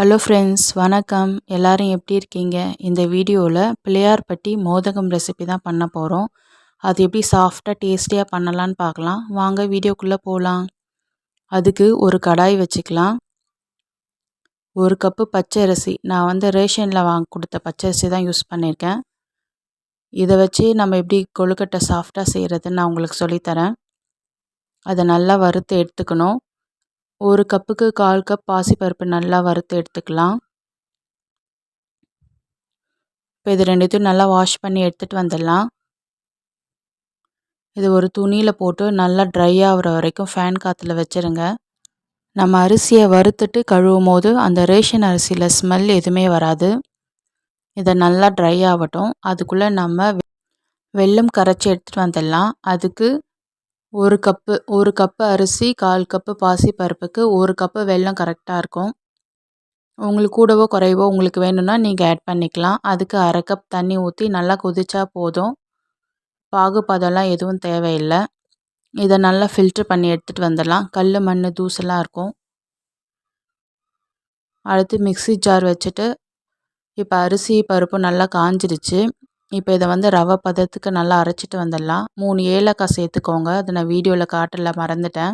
Hello friends வணக்கம். எல்லோரும் எப்படி இருக்கீங்க? இந்த வீடியோவில் பிள்ளையார்பட்டி மோதகம் ரெசிபி தான் பண்ண போகிறோம் அது எப்படி சாஃப்டாக டேஸ்டியாக பண்ணலான்னு பார்க்கலாம். வாங்க வீடியோக்குள்ளே போகலாம் அதுக்கு ஒரு கடாய் வச்சுக்கலாம். ஒரு கப்பு பச்சை அரிசி நான் வந்து ரேஷனில் வாங்க கொடுத்த பச்சை அரிசி தான் யூஸ் பண்ணியிருக்கேன் இதை வச்சு நம்ம எப்படி கொழுக்கட்டை சாஃப்டாக செய்கிறதுன்னு நான் உங்களுக்கு சொல்லித்தரேன். அதை நல்லா வறுத்து எடுத்துக்கணும். ஒரு கப்புக்கு கால் கப் பாசிப்பருப்பு நல்லா வறுத்து எடுத்துக்கலாம். இப்போ இது ரெண்டுத்தையும் நல்லா வாஷ் பண்ணி எடுத்துகிட்டு வந்துடலாம். இது ஒரு துணியில் போட்டு நல்லா ட்ரை ஆகிற வரைக்கும் ஃபேன் காற்றுல வச்சுருங்க. நம்ம அரிசியை வறுத்துட்டு கழுவும் போது அந்த ரேஷன் அரிசியில் ஸ்மெல் எதுவுமே வராது. இதை நல்லா ட்ரை ஆகட்டும். அதுக்குள்ளே நம்ம வெல்லம் கரைச்சி எடுத்துகிட்டு வந்துடலாம். அதுக்கு ஒரு கப்பு ஒரு கப்பு அரிசி கால் கப்பு பாசி பருப்புக்கு ஒரு கப்பு வெல்லம் கரெக்டாக இருக்கும். உங்களுக்கு கூடவோ குறைவோ உங்களுக்கு வேணும்னா நீங்கள் ஆட் பண்ணிக்கலாம். அதுக்கு அரை கப் தண்ணி ஊற்றி நல்லா கொதிச்சா போதும். பாகுபாதம்லாம் எதுவும் தேவையில்லை. இதை நல்லா ஃபில்ட்ரு பண்ணி எடுத்துகிட்டு வந்துடலாம். கல் மண் தூசெல்லாம் இருக்கும். அடுத்து மிக்சி ஜார் வச்சுட்டு இப்போ அரிசி பருப்பு நல்லா காஞ்சிடுச்சு இப்போ இதை வந்து ரவை பதத்துக்கு நல்லா அரைச்சிட்டு வந்துடலாம். மூணு ஏலக்காய் சேர்த்துக்கோங்க. அதை நான் வீடியோவில் காட்டல மறந்துட்டேன்.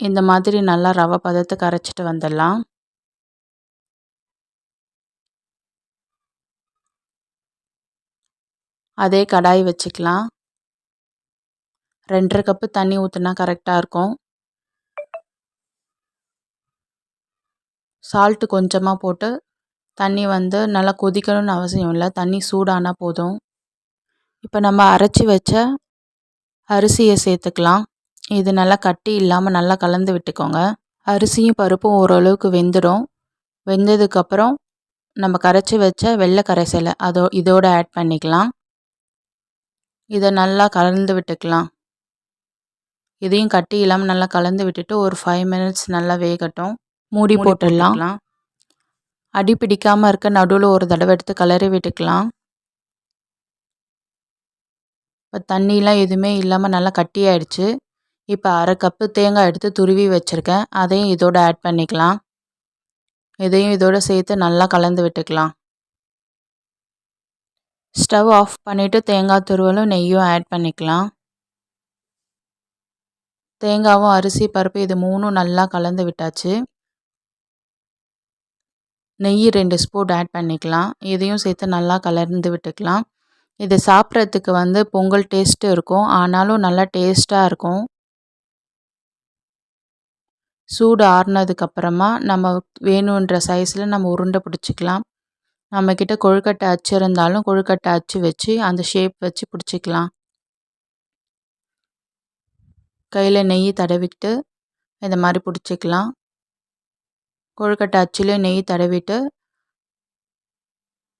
இந்த மாதிரி நல்லா ரவை பதத்துக்கு அரைச்சிட்டு வந்துடலாம். அதே கடாய் வச்சுக்கலாம். ரெண்டரை கப்பு தண்ணி ஊற்றுனா கரெக்டாக இருக்கும். சால்ட்டு கொஞ்சமாக போட்டு தண்ணி வந்து நல்லா கொதிக்கணும்னு அவசியம் இல்லை. தண்ணி சூடானால் போதும். இப்போ நம்ம அரைச்சி வச்ச அரிசியை சேர்த்துக்கலாம். இது நல்லா கட்டி இல்லாமல் நல்லா கலந்து விட்டுக்கோங்க. அரிசியும் பருப்பும் ஓரளவுக்கு வெந்துடும் வெந்ததுக்கப்புறம் நம்ம கரைச்சி வச்ச வெள்ளை கரைசலை அதோ இதோடு ஆட் பண்ணிக்கலாம். இதை நல்லா கலந்து விட்டுக்கலாம். இதையும் கட்டி இல்லாமல் நல்லா கலந்து விட்டுட்டு ஒரு ஃபைவ் மினிட்ஸ் நல்லா வேகட்டும். மூடி போட்டுடலாம். அடி பிடிக்காமல் இருக்க நடுவில் ஒரு தடவை எடுத்து கலரி விட்டுக்கலாம். இப்போ தண்ணிலாம் எதுவுமே இல்லாமல் நல்லா கட்டியாயிடுச்சு. இப்போ அரை கப்பு தேங்காய் எடுத்து துருவி வச்சுருக்கேன். அதையும் இதோடு ஆட் பண்ணிக்கலாம். இதையும் இதோடு சேர்த்து நல்லா கலந்து விட்டுக்கலாம். ஸ்டவ் ஆஃப் பண்ணிவிட்டு தேங்காய் துருவலும் நெய்யும் ஆட் பண்ணிக்கலாம். தேங்காவும் அரிசி பருப்பு இது மூணும் நல்லா கலந்து விட்டாச்சு. நெய் ரெண்டு ஸ்பூன் ஆட் பண்ணிக்கலாம். இதையும் சேர்த்து நல்லா கலர்ந்து விட்டுக்கலாம். இது சாப்பிட்றதுக்கு வந்து பொங்கல் டேஸ்ட்டு இருக்கும். ஆனாலும் நல்லா டேஸ்ட்டாக இருக்கும். சூடு ஆறுனதுக்கப்புறமா நம்ம வேணுன்ற சைஸில் நம்ம உருண்டை பிடிச்சிக்கலாம். நம்மக்கிட்ட கொழுக்கட்டை அச்சு இருந்தாலும் கொழுக்கட்டை அச்சு வச்சு அந்த ஷேப் வச்சு பிடிச்சிக்கலாம். கையில் நெய் தடவிட்டு இந்த மாதிரி பிடிச்சிக்கலாம். கொழுக்கட்டை அச்சுலேயே நெய் தடவிட்டு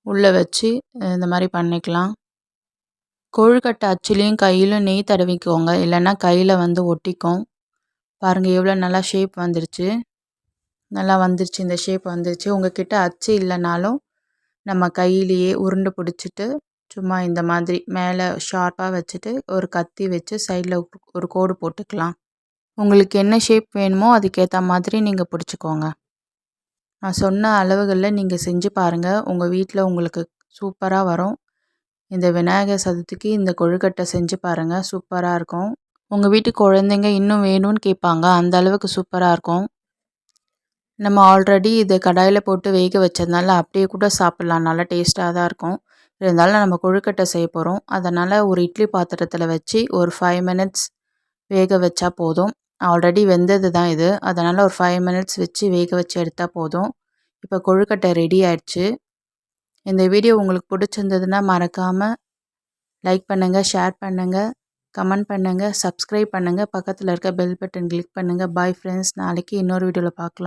உள்ளே வச்சு இந்த மாதிரி பண்ணிக்கலாம். கொழுக்கட்டை அச்சுலேயும் கையிலும் நெய் தடவிக்கோங்க. இல்லைன்னா கையில் வந்து ஒட்டிக்கும். பாருங்கள் எவ்வளோ நல்லா ஷேப் வந்துருச்சு. நல்லா வந்துருச்சு இந்த ஷேப் வந்துருச்சு. உங்கள்கிட்ட அச்சு இல்லைனாலும் நம்ம கையிலேயே உருண்டு பிடிச்சிட்டு சும்மா இந்த மாதிரி மேலே ஷார்ப்பாக வச்சுட்டு ஒரு கத்தி வச்சு சைடில் ஒரு கோடு போட்டுக்கலாம். உங்களுக்கு என்ன ஷேப் வேணுமோ அதுக்கேற்ற மாதிரி நீங்கள் பிடிச்சிக்கோங்க. நான் சொன்ன அளவுகளில் நீங்கள் செஞ்சு பாருங்கள் உங்கள் வீட்டில் உங்களுக்கு சூப்பராக வரும். இந்த விநாயகர் சதுர்த்திக்கு இந்த கொழுக்கட்டை செஞ்சு பாருங்கள் சூப்பராக இருக்கும். உங்கள் வீட்டு குழந்தைங்க இன்னும் வேணும்னு கேட்பாங்க. அந்த அளவுக்கு சூப்பராக இருக்கும். நம்ம ஆல்ரெடி இதை கடாயில் போட்டு வேக வச்சதுனால அப்படியே கூட சாப்பிட்லாம். நல்லா டேஸ்ட்டாக தான் இருக்கும். இருந்தாலும் நம்ம கொழுக்கட்டை செய்ய போகிறோம் அதனால் ஒரு இட்லி பாத்திரத்தில் வச்சு ஒரு ஃபைவ் மினிட்ஸ் வேக வச்சா போதும். ஆல்ரெடி வெந்தது தான் இது. அதனால் ஒரு ஃபைவ் மினிட்ஸ் வச்சு வேக வச்சு எடுத்தால் போதும். இப்போ கொழுக்கட்டை ரெடி ஆயிடுச்சு. இந்த வீடியோ உங்களுக்கு பிடிச்சிருந்ததுன்னா மறக்காமல் லைக் பண்ணுங்கள் ஷேர் பண்ணுங்கள் கமெண்ட் பண்ணுங்கள் சப்ஸ்கிரைப் பண்ணுங்கள் பக்கத்தில் இருக்க பெல் பட்டன் கிளிக் பண்ணுங்கள் பாய் ஃப்ரெண்ட்ஸ் நாளைக்கு இன்னொரு வீடியோவில் பார்க்கலாம்.